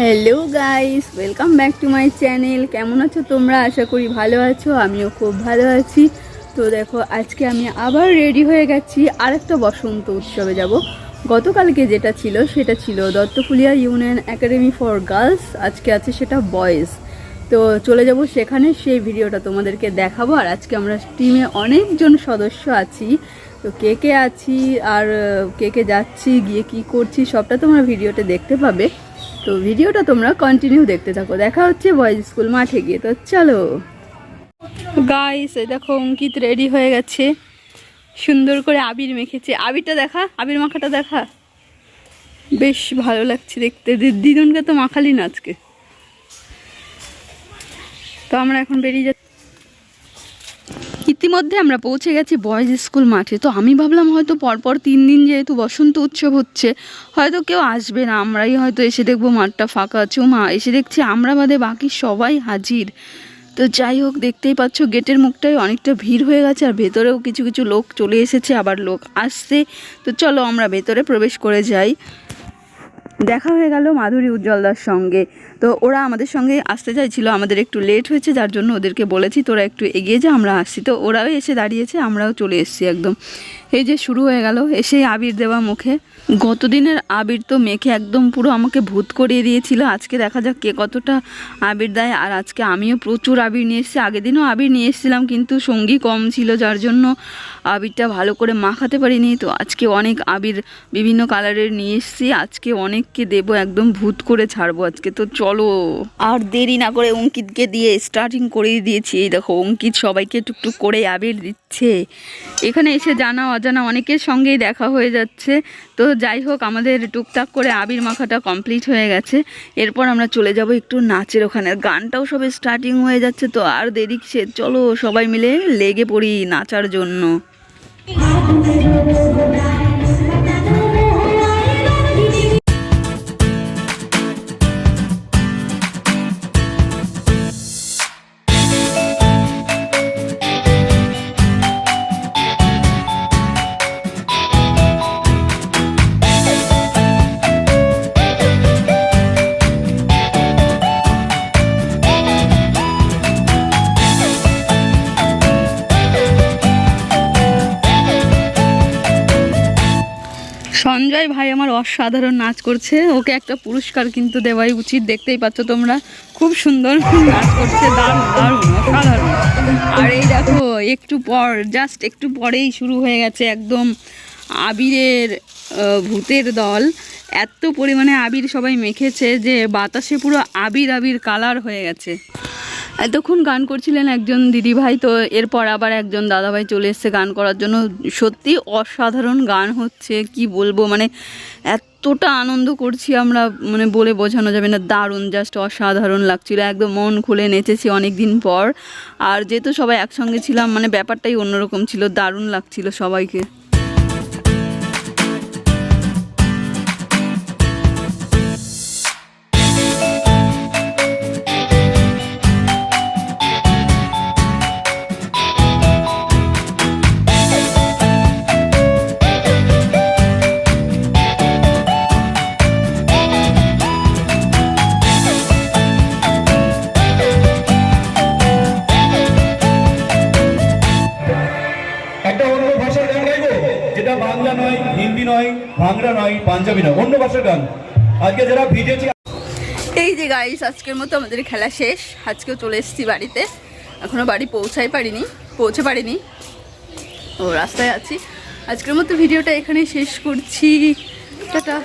Hello guys welcome back to my channel কেমন আছো তোমরা? আশা করি ভালো আছো, আমিও খুব ভালো আছি। তো দেখো, আজকে আমি আবার রেডি হয়ে গেছি আরেকটা বসন্ত উৎসবে যাব। গতকালকে যেটা ছিল, সেটা ছিল Duttaphulia union academy for girls আজকে আছে সেটা বয়েজ তো চলে যাব সেখানে, সেই ভিডিওটা তোমাদেরকে দেখাবো। আর আজকে আমরা টিমে অনেকজন সদস্য আছি। তো কে কে আছি, আর কে কে যাচ্ছি, গিয়ে কি করছি, সবটা তোমরা ভিডিওতে দেখতে পাবে। তো ভিডিওটা তোমরা কন্টিনিউ দেখতে থাকো। দেখা হচ্ছে বয়েজ স্কুল মাঠে গিয়ে। তো চলো। গাইস দেখো অঙ্কিত রেডি হয়ে গেছে। সুন্দর করে আবির মেখেছে। আবিরটা দেখা? আবির মাখাটা দেখা? বেশ ভালো লাগছে দেখতে। দিদুনকে তো মাখালি না আজকে। তো আমরা এখন বেরিয়ে যাচ্ছি। ইতিমধ্যে আমরা পৌঁছে গেছি বয়েজ স্কুল মাঠে। তো আমি ভাবলাম হয়তো পরপর তিন দিন যেহেতু বসন্ত উৎসব হচ্ছে, হয়তো কেউ আসবে না। আমরাই হয়তো এসে দেখব মাঠটা ফাঁকা আছে মা এসে দেখছি আমরা বাদে বাকি সবাই হাজির। তো যাই হোক, দেখতেই পাচ্ছ গেটের মুখটায় অনেকটা ভিড় হয়ে গেছে আর ভেতরেও কিছু কিছু লোক চলে এসেছে, আবার লোক আসছে। তো চলো আমরা ভেতরে প্রবেশ করে যাই। দেখা হয়ে গেল মাধুরী উজ্জ্বলদার সঙ্গে। তো ওরা আমাদের সঙ্গে আসতে চাইছিল, আমাদের একটু লেট হয়েছে, যার জন্য ওদেরকে বলেছি, তোরা একটু এগিয়ে যা, আমরা আসছি। তো ওরাও এসে দাঁড়িয়েছে, আমরাও চলে এসেছি একদম। এই যে শুরু হয়ে গেল, এসেই আবির দেওয়া মুখে। গতদিনের আবির তো মেখে একদম পুরো আমাকে ভূত করিয়ে দিয়েছিল। আজকে দেখা যাক কে কতটা আবির দেয়। আর আজকে আমিও প্রচুর আবির নিয়ে এসেছি। আগের দিনও আবির নিয়ে এসেছিলাম, কিন্তু সঙ্গী কম ছিল, যার জন্য আবিরটা ভালো করে মাখাতে পারিনি। তো আজকে অনেক আবির বিভিন্ন কালারের নিয়ে এসেছি। আজকে অনেককে দেবো, একদম ভূত করে ছাড়বো আজকে। তো চলো, আর দেরি না করে অঙ্কিতকে দিয়ে স্টার্টিং করেই দিয়েছি। এই দেখো, অঙ্কিত সবাইকে টুকটুক করে আবির দিচ্ছে। এখানে এসে জানা অজানা অনেকের সঙ্গেই দেখা হয়ে যাচ্ছে। তো যাই হোক, আমাদের টুকটাক করে আবির মাখাটা কমপ্লিট হয়ে গেছে। এরপর আমরা চলে যাব একটু নাচের ওখানে। গানটাও সবে স্টার্টিং হয়ে যাচ্ছে, তো আর দেরি সে চলো, সবাই মিলে লেগে পড়ি নাচার জন্য। সঞ্জয় ভাই আমার অসাধারণ নাচ করছে। ওকে একটা পুরস্কার কিন্তু দেওয়াই উচিত। দেখতেই পাচ্ছ তোমরা, খুব সুন্দর নাচ করছে, দারুণ দারুণ, অসাধারণ। আর এই দেখো, একটু পর জাস্ট একটু পরেই শুরু হয়ে গেছে একদম আবিরের ভূতের দল। এত পরিমাণে আবির সবাই মেখেছে যে বাতাসে পুরো আবির আবির কালার হয়ে গেছে। এতক্ষণ গান করছিলেন একজন দিদিভাই, তো এরপর আবার একজন দাদাভাই চলে এসছে গান করার জন্য। সত্যি অসাধারণ গান হচ্ছে, কি বলব? মানে এতটা আনন্দ করছি আমরা মানে বলে বোঝানো যাবে না, দারুণ জাস্ট অসাধারণ লাগছিল। একদম মন খুলে নেচেছি অনেক দিন পর। আর যেহেতু সবাই একসঙ্গে ছিলাম মানে ব্যাপারটাই অন্যরকম ছিল, দারুণ লাগছিল সবাইকে। বাংলা নয়, পাঞ্জাবি নয়। অন্য ভাষার গান। আজকে যারা ভিজেছে, এই যে গাইস আজকের মতো আমাদের খেলা শেষ। আজকেও চলে এসেছি বাড়িতে। এখনও বাড়ি পৌঁছাই পারিনি, পৌঁছে পারিনি। ও রাস্তায় আছি। আজকের মতো ভিডিওটা এখানে শেষ করছি। টাটা।